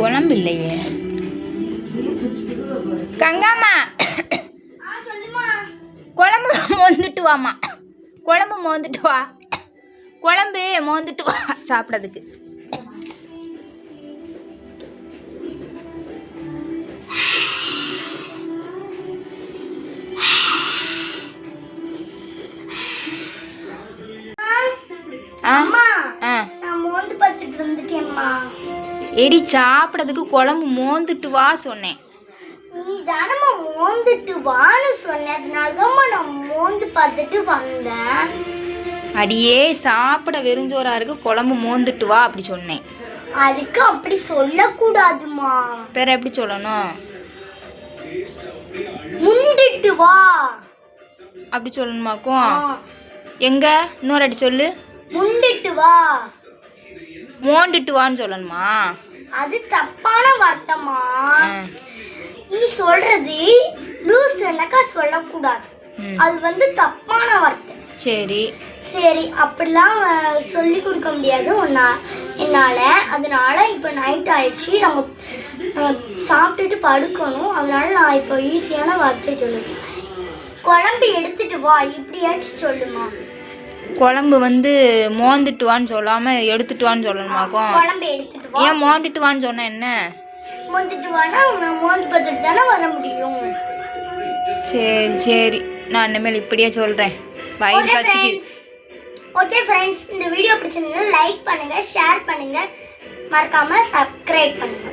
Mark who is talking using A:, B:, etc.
A: குழம்பு இல்லையே கங்காமா குழம்பு மோந்துட்டு வாமா குழம்பு மோந்துட்டு வா. குழம்பு மோந்துட்டு வா. சாப்பிட்றதுக்கு.
B: அம்மா நான் மோந்து பார்த்துட்டு வந்துட்டேம்மா
A: எடி சாப்பிட்றதுக்கு குழம்பு மோந்துட்டு வா சொன்னேன்.
B: நீ தானம்மா மோந்துட்டு வான்னு சொன்ன அதனாலதாம்மா நான் மோந்து பார்த்துட்டு வந்தேன்.
A: அடியே சாப்பிட வெறுஞ்சோரா இருக்கு குழம்பு மோந்துட்டு வா அப்படி சொன்னேன்.
B: அதுக்கு அப்படி சொல்லக்கூடாதுமா
A: வேற எப்படி சொல்லணும்?
B: முண்டிட்டு வா.
A: அப்படி சொல்லணுமாக்கும்? எங்க? இன்னொரு அடி சொல்லு.
B: முண்டிட்டு வா.
A: மோண்டுட்டு வான்னு சொல்லணுமா?
B: அது தப்பான வார்த்தைமா? நீ சொல்றது லூஸ் எனக்கா சொல்லக்கூடாது. அது வந்து தப்பான வார்த்தை
A: சரி.
B: சரி அப்படிலாம் சொல்லி கொடுக்க முடியாது. உன்னா என்னால். அதனால இப்போ நைட் ஆயிடுச்சு. நம்ம சாப்பிட்டுட்டு படுக்கணும். அதனால நான் இப்போ ஈஸியான வார்த்தை சொல்லுது குழம்பு எடுத்துட்டு வா. இப்படியாச்சும் சொல்லுமா?
A: குழம்பு வந்து மோந்துட்டு வான்னு சொல்லாம எடுத்துட்டு வான்னு சொல்லணுமாக்கும்.
B: குழம்பு எடுத்துட்டு வா
A: ஏன் மோண்டுட்டு வான்னு சொன்ன என்ன?
B: மோந்துட்டு வானா நான் மோந்து பார்த்துட்டு தானே வர முடியும்.
A: சரி சரி. நான் இனிமேல் இப்படியே சொல்கிறேன் வயிறு பசிக்கு
B: ஓகே ஃப்ரெண்ட்ஸ் இந்த வீடியோ பிடிச்சிருந்தா லைக் பண்ணுங்க ஷேர் பண்ணுங்க. மறக்காம சப்ஸ்கிரைப் பண்ணுங்க.